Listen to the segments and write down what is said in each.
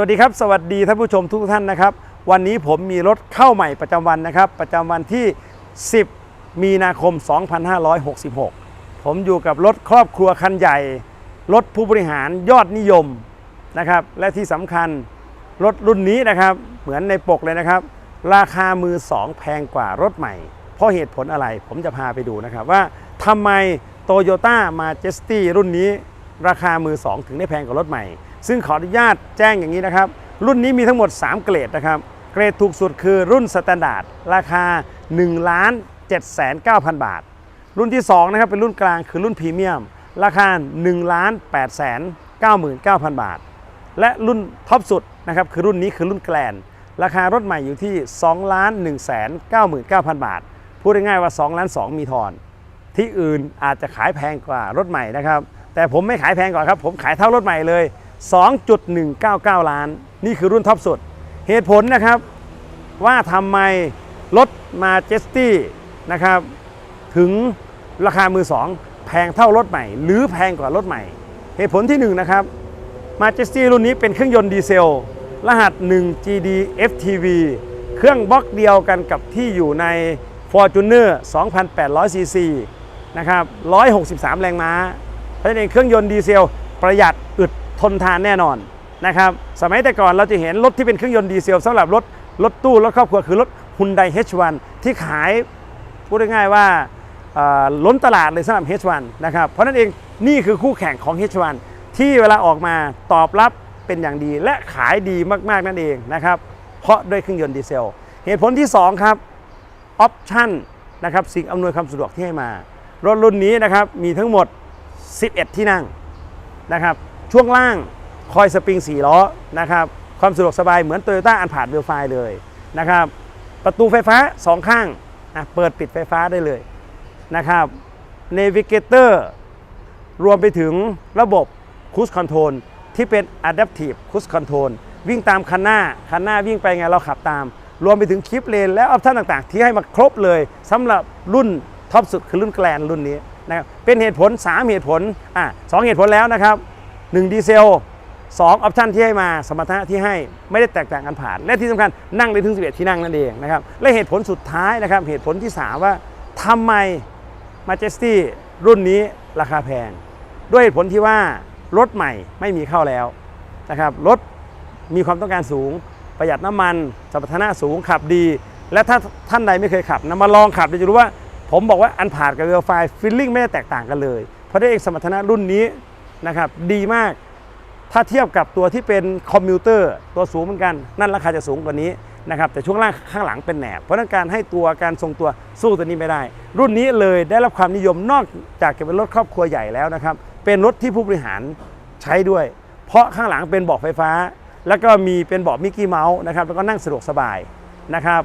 วัสดีครับ สวัสดีท่านผู้ชมทุกท่านนะครับ วันนี้ผมมีรถเข้าใหม่ประจำวันนะครับ ประจำวันที่ 10 มีนาคม 2566 ผมอยู่กับรถครอบครัวคันใหญ่ รถผู้บริหารยอดนิยมนะครับ และที่สำคัญรถรุ่นนี้นะครับ เหมือนในปกเลยนะครับ ราคามือ2แพงกว่ารถใหม่ เพราะเหตุผลอะไรผมจะพาไปดูนะครับว่าทำไม Toyota Majesty รุ่นนี้ ราคามือ2ถึงได้แพงกว่ารถใหม่ ซึ่งขออนุญาตแจ้งอย่างนี้นะครับ รุ่นนี้มีทั้งหมด 3 เกรดนะครับ เกรดถูกสุดคือรุ่นสแตนดาร์ดราคา1ล้าน7 9 0 0 0 บาท รุ่นที่ 2 นะครับ เป็นรุ่นกลางคือรุ่นพรีเมียม ราคา1ล้าน8 9 9 0 0 0 บาท และรุ่นท็อปสุดนะครับคือรุ่นนี้คือรุ่นแกลนราคารถใหม่อยู่ที่2ล้าน1 9 9 0 0 0 บาท พูดง่ายๆว่า2ล้าน2มีทอน ที่อื่นอาจจะขายแพงกว่ารถใหม่นะครับ แต่ผมไม่ขายแพงกว่าครับ ผมขายเท่ารถใหม่เลย 2.199 ล้าน นี่คือรุ่นท็อปสุด เหตุผลนะครับว่าทำไมรถมาเจสตี้นะครับถึงราคามือ2แพงเท่ารถใหม่ หรือแพงกว่ารถใหม่ เหตุผลที่1นะครับมาเจสตี้รุ่นนี้เป็นเครื่องยนต์ดีเซล รหัส 1 GD FTV เครื่องบล็อกเดียวกันกับที่อยู่ใน Fortuner 2,800 cc นะครับ 163 แรงม้า เพราะฉะนั้นเองเครื่องยนต์ดีเซล ประหยัดอึด ทนทานแน่นอนนะครับสมัยแต่ก่อนเราจะเห็นรถที่เป็นเครื่องยนต์ดีเซลสำหรับรถรถตู้รถครอบครัวคือรถ Hyundai H1 ที่ขายพูดง่ายๆว่าเอ่อล้นตลาดเลยสำหรับ H1 นะครับเพราะนั้นเองนี่คือคู่แข่งของ H1 ที่เวลาออกมาตอบรับเป็นอย่างดีและขายดีมากๆนั่นเองนะครับเพราะด้วยเครื่องยนต์ดีเซล เหตุผลที่ 2 ครับออปชั่นนะครับสิ่งอำนวยความสะดวกที่ให้มา รถรุ่นนี้นะครับมีทั้งหมด 11 ที่นั่งนะครับ ช่วงล่างคอยสปริง4ล้อนะครับความสะดวกสบายเหมือน Toyota อันผ่านเวลไฟเลยนะครับประตูไฟฟ้า 2 ข้างอะเปิดปิดไฟฟ้าได้เลยนะครับ Navigator รวมไปถึงระบบ Cruise Control ที่เป็น Adaptive Cruise Control วิ่งตามคันหน้า คันหน้าวิ่งไปไงเราขับตาม รวมไปถึงคลิปเลนและออปชั่นต่างๆ ที่ให้มาครบเลยสำหรับรุ่นท็อปสุดคือรุ่นแกลนรุ่นนี้นะครับเป็นเหตุผล 3 เหตุผลอะสองเหตุผลแล้วนะครับ 1 ดีเซล 2 ออปชันที่ให้มาสมรรถนะที่ให้ไม่ได้แตกต่างกันผ่าน และที่สำคัญนั่งได้ถึง 11 ที่นั่งนั่นเองนะครับและเหตุผลสุดท้ายนะครับเหตุผลที่ 3 ว่าทำไม Majesty รุ่นนี้ราคาแพง ด้วยเหตุผลที่ว่ารถใหม่ไม่มีเข้าแล้วนะครับรถมีความต้องการสูง ประหยัดน้ำมันสมรรถนะสูงขับดี และถ้าท่านใดไม่เคยขับนะมาลองขับจะรู้ว่าผมบอกว่าอันผ่านกับเวลไฟฟิลลิ่งไม่ได้แตกต่างกันเลย เพราะได้เองสมรรถนะรุ่นนี้ นะครับดีมากถ้าเทียบกับตัวที่เป็นคอมพิวเตอร์ตัวสูงเหมือนกัน นั่นราคาจะสูงกว่านี้นะครับแต่ช่วงล่างข้างหลังเป็นแหนบ เพราะนั้นการให้ตัวการทรงตัวสู้ตัวนี้ไม่ได้ รุ่นนี้เลยได้รับความนิยมนอกจากจะเป็นรถครอบครัวใหญ่แล้วนะครับเป็นรถที่ผู้บริหารใช้ด้วย เพราะข้างหลังเป็นเบาะไฟฟ้า แล้วก็มีเป็นเบาะมิกกี้เมาส์นะครับแล้วก็นั่งสะดวกสบายนะครับ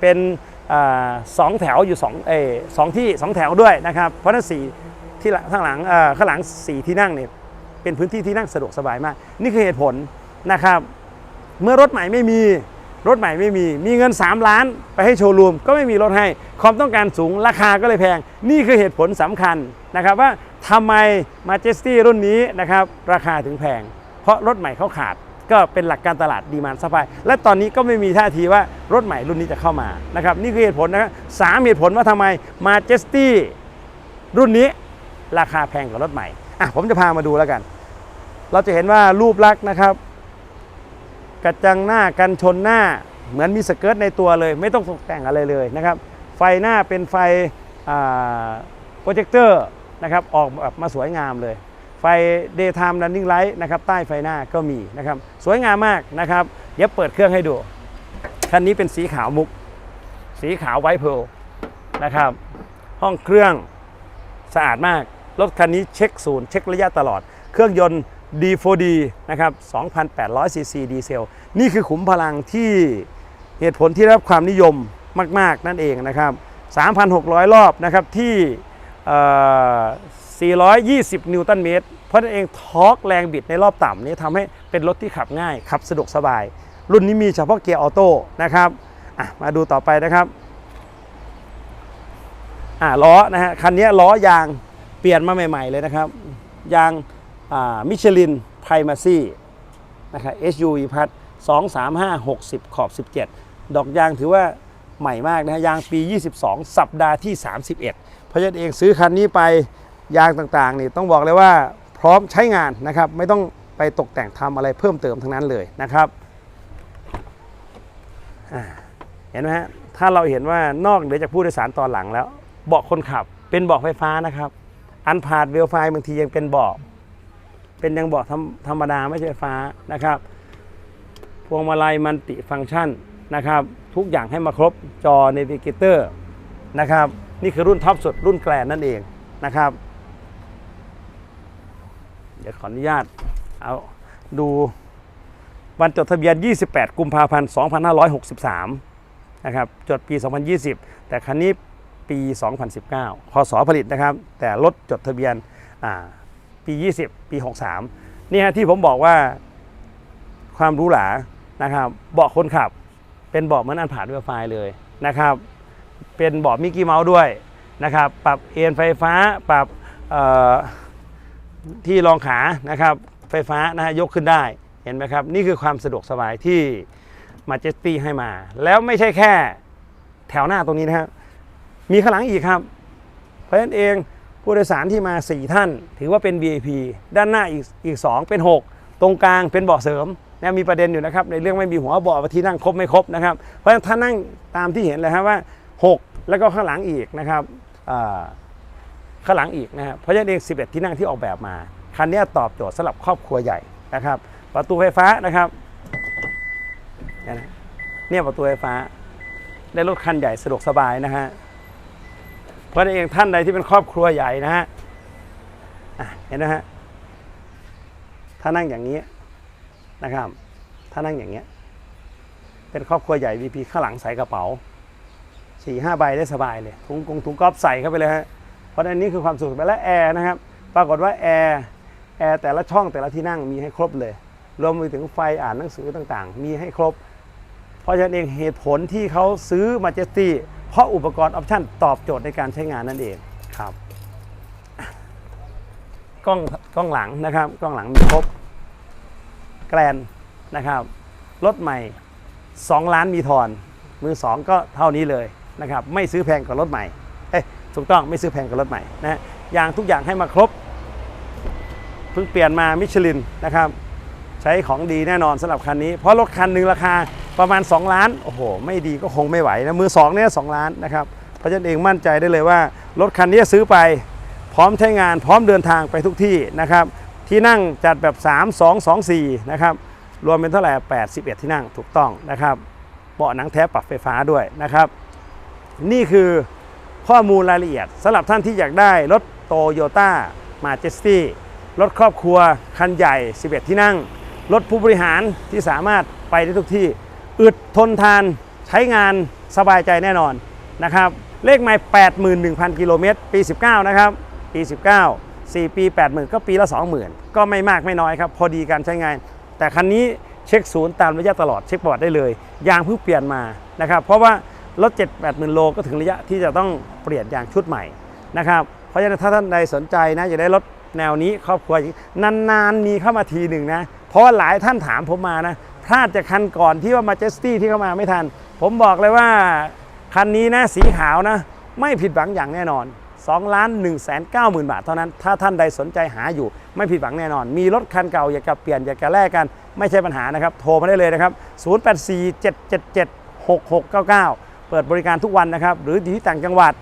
เป็นอสองแถวอยู่สองเอสองที่สองแถวด้วยนะครับเพราะฉะนั้นสี่ ที่ข้างหลังข้างหลังสี่ที่นั่งเนี่ยเป็นพื้นที่ที่นั่งสะดวกสบายมาก นี่คือเหตุผลนะครับ เมื่อรถใหม่ไม่มีรถใหม่ไม่มี มีเงิน 3 ล้านไปให้โชว์รูมก็ไม่มีรถให้ ความต้องการสูงราคาก็เลยแพง นี่คือเหตุผลสำคัญนะครับว่าทำไม Majesty รุ่นนี้นะครับราคาถึงแพง เพราะรถใหม่เขาขาดก็เป็นหลักการตลาดดีมานซัพพลายและตอนนี้ก็ไม่มีท่าทีว่ารถใหม่รุ่นนี้จะเข้ามานะครับนี่คือเหตุผลนะครับสามเหตุผลว่าทำไม Majesty รุ่นนี้ ราคาแพงกว่ารถใหม่อะผมจะพามาดูแล้วกัน เราจะเห็นว่ารูปลักษณ์นะครับ กระจังหน้ากันชนหน้าเหมือนมีสเกิร์ตในตัวเลย ไม่ต้องตกแต่งอะไรเลยนะครับ ไฟหน้าเป็นไฟโปรเจคเตอร์นะครับออกแบบมาสวยงามเลย ไฟ daytime running light นะครับใต้ไฟหน้าก็มีนะครับ สวยงามมากนะครับ เดี๋ยวเปิดเครื่องให้ดู คันนี้เป็นสีขาวมุก สีขาวไวท์เพลนะครับ ห้องเครื่องสะอาดมาก รถคันนี้เช็คศูนย์เช็คระยะตลอด เครื่องยนต์ D4D นะครับ2,800ซีซีดีเซล นี่คือขุมพลังที่เหตุผลที่ได้รับความนิยมมาก ๆ นั่นเองนะครับ 3,600 รอบนะครับที่เอ่อ420 นิวตันเมตร เพราะนั่นเองทอร์กแรงบิดในรอบต่ำนี้ทำให้เป็นรถที่ขับง่าย ขับสะดวกสบาย รุ่นนี้มีเฉพาะเกียร์ออโต้นะครับมาดูต่อไปนะครับอ่าล้อนะฮะคันนี้ล้อยาง เปลี่ยนมาใหม่ ๆ เลยนะครับ ยางมิชลินไพรมาซี่นะครับ SUV พัด235 60 ขอบ 17 ดอกยางถือว่าใหม่มากนะฮะยางปี 22 สัปดาห์ที่ 31 เพราะฉะนั้นเองซื้อคันนี้ไปยางต่างๆนี่ต้องบอกเลยว่าพร้อมใช้งานนะครับ ไม่ต้องไปตกแต่งทำอะไรเพิ่มเติมทั้งนั้นเลยนะครับเห็นไหมฮะถ้าเราเห็นว่านอกเหนือจากผู้โดยสารตอนหลังแล้ว เบาะคนขับเป็นเบาะไฟฟ้านะครับ อันพาดเวลไฟบางทียังเป็นเบาะเป็นยังเบาะธรรมธรมดาไม่ใช่ไฟฟ้านะครับ พวงมาลัยมันติฟังก์ชันนะครับ ทุกอย่างให้มาครบจอ n น v ิเกเตอร์นะครับ นี่คือรุ่นท็อปสุดรุ่นแกลนนั่นเองนะครับ เดี๋ยวขออนุญาตเอาดูวันจดทะเบียน 28 กุมภาพันธ์ 2563 นะครับ จดปี 2020 แต่คันนี้ ปี 2019พศผลิตนะครับ แต่รถจดทะเบียนอ่าปี 20 ปี 63นี่ฮะที่ผมบอกว่าความหรู้หรานะครับเบาะคนขับ เป็นเบาะเหมือนอันผ่านเวลไฟเลยนะครับ เป็นเบาะมิกกี้เมาส์ด้วยนะครับ ปรับเอนไฟฟ้าปรับที่รองขานะครับ ไฟฟ้านะฮะยกขึ้นได้เห็นไหมครับ นี่คือความสะดวกสบายที่มาเจสตี้ให้มา แล้วไม่ใช่แค่แถวหน้าตรงนี้นะครับ มีข้างหลังอีกครับ เพราะฉะนั้นเองผู้โดยสารที่มา 4 ท่าน ถือว่าเป็น VIP ด้านหน้าอีกอีก 2 เป็น 6 ตรงกลางเป็นเบาะเสริมนะมีประเด็นอยู่นะครับในเรื่องไม่มีหัวเบาะว่าที่นั่งครบไม่ครบนะครับ เพราะฉะนั้นถ้านั่งตามที่เห็นเลยครับว่า 6 แล้วก็ข้างหลังอีกนะครับข้างหลังอีกนะครับเพราะฉะนั้นเอง 11 ที่นั่งที่ออกแบบมา คันนี้ตอบโจทย์สำหรับครอบครัวใหญ่นะครับ ประตูไฟฟ้านะครับเนี่ยประตูไฟฟ้าได้รถคันใหญ่สะดวกสบายนะฮะ เพราะนั้นเองท่านใดที่เป็นครอบครัวใหญ่นะฮะเห็นนะฮะถ้านั่งอย่างนี้นะครับ ถ้านั่งอย่างเงี้ยเป็นครอบครัวใหญ่ VP ข้างหลังใส่กระเป๋าสี่ห้าใบได้สบายเลยถุงกงถุงกอล์ฟใส่เข้าไปเลยฮะเพราะฉะนั้นนี่คือความสุขไปและแอร์นะครับ ปรากฏว่าแอร์แอร์แต่ละช่องแต่ละที่นั่งมีให้ครบเลย รวมไปถึงไฟอ่านหนังสือต่างๆ มีให้ครบ เพราะฉะนั้นเองเหตุผลที่เขาซื้อมาเจสตี้ เพราะอุปกรณ์ออปชั่นตอบโจทย์ในการใช้งานนั่นเองครับกล้องกล้องหลังนะครับ กล้องหลังมีครบแกรนนะครับรถใหม่ 2 ล้านมีทอน มือ 2 ก็เท่านี้เลยนะครับไม่ซื้อแพงกว่ารถใหม่เอ้ถูกต้องไม่ซื้อแพงกว่ารถใหม่นะฮะยางทุกอย่างให้มาครบเพิ่งเปลี่ยนมามิชลินนะครับ ใช้ของดีแน่นอนสำหรับคันนี้ เพราะรถคันหนึ่งราคา ประมาณ 2 ล้าน โอ้โห ไม่ดีก็คงไม่ไหวนะ มือ2เนี่ยสล้านนะครับ เพราะฉะนั้นเองมั่นใจได้เลยว่า รถคันนี้ซื้อไป พร้อมใช้งาน พร้อมเดินทางไปทุกที่นะครับ ที่นั่งจัดแบบ 3 2 2 4 นะครับ รวมเป็นเท่าไหร่81ที่นั่งถูกต้องนะครับ เบาะหนังแท้ปรับไฟฟ้าด้วยนะครับ นี่คือข้อมูลรายละเอียดสำหรับท่านที่อยากได้รถโตโยต้ามาเจสตี้รถครอบครัวคันใหญ่ 11 ที่นั่ง รถผู้บริหารที่สามารถไปได้ทุกที่ อึดทนทานใช้งานสบายใจแน่นอนนะครับ เลขไม่81,000 กิโลเมตรปี 19 นะครับ ปี 19 4 ปี 80,000 ก็ปีละ 20,000 ก็ไม่มากไม่น้อยครับ พอดีการใช้งาน แต่คันนี้เช็คศูนย์ตามระยะตลอดเช็คประวัติได้เลย ยางเพิ่งเปลี่ยนมานะครับเพราะว่ารถ 7 8 0 0 0 0 โลก็ถึงระยะที่จะต้องเปลี่ยนยางชุดใหม่นะครับเพราะฉะนั้นถ้าท่านใดสนใจนะอยากได้รถ แนวนี้ครอบครัวอย่างนี้นานๆมีเข้ามาทีหนึ่งนะ เพราะว่าหลายท่านถามผมมานะพลาดจากคันก่อนที่ว่ามาเจสตี้ที่เข้ามาไม่ทัน ผมบอกเลยว่าคันนี้นะสีขาวนะ ไม่ผิดหวังอย่างแน่นอน2ล้าน1 9 0 0 0 0 บาทเท่านั้น ถ้าท่านใดสนใจหาอยู่ ไม่ผิดหวังแน่นอน มีรถคันเก่าอยากจะเปลี่ยนอยากจะแลกกัน ไม่ใช่ปัญหานะครับ โทรมาได้เลยนะครับ 0847776699 เปิดบริการทุกวันนะครับ หรืออยู่ที่ต่างจังหวัด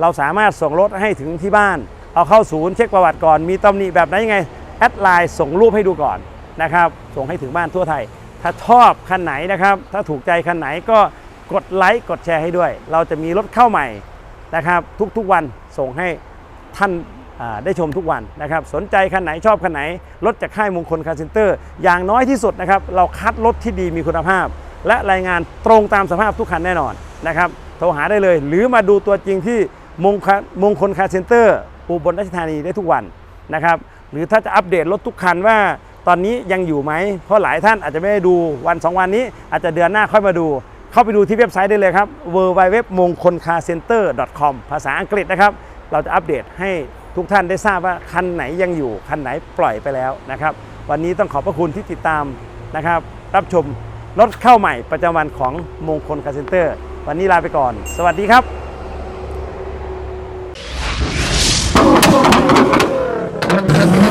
เราสามารถส่งรถให้ถึงที่บ้าน เอาเข้าศูนย์เช็คประวัติก่อน มีตำหนิแบบไหนยังไง แอดไลน์ส่งรูปให้ดูก่อนนะครับ ส่งให้ถึงบ้านทั่วไทย ถ้าชอบคันไหนนะครับ ถ้าถูกใจคันไหนก็กดไลค์กดแชร์ให้ด้วย เราจะมีรถเข้าใหม่นะครับ ทุกๆวันส่งให้ท่านได้ชมทุกวันนะครับ สนใจคันไหนชอบคันไหน รถจากค่ายมงคลคาร์เซนเตอร์ อย่างน้อยที่สุดนะครับ เราคัดรถที่ดีมีคุณภาพ และรายงานตรงตามสภาพทุกคันแน่นอนนะครับ โทรหาได้เลย หรือมาดูตัวจริงที่มงคลมงคลคาร์เซนเตอร์ อุบลราชธานีได้ทุกวันนะครับ หรือถ้าจะอัปเดตรถทุกคันว่าตอนนี้ยังอยู่ไหม เพราะหลายท่านอาจจะไม่ได้ดูวัน 2 วันนี้ อาจจะเดือนหน้าค่อยมาดู เข้าไปดูที่เว็บไซต์ได้เลยครับ w w w m o n k o l c a r c e n t e r com ภาษาอังกฤษนะครับ เราจะอัปเดตให้ทุกท่านได้ทราบว่าคันไหนยังอยู่ คันไหนปล่อยไปแล้วนะครับ วันนี้ต้องขอบพระคุณที่ติดตามนะครับ รับชมรถเข้าใหม่ประจำวันของมงคลคาร์เซนเตอร์ วันนี้ลาไปก่อน สวัสดีครับ Thank you.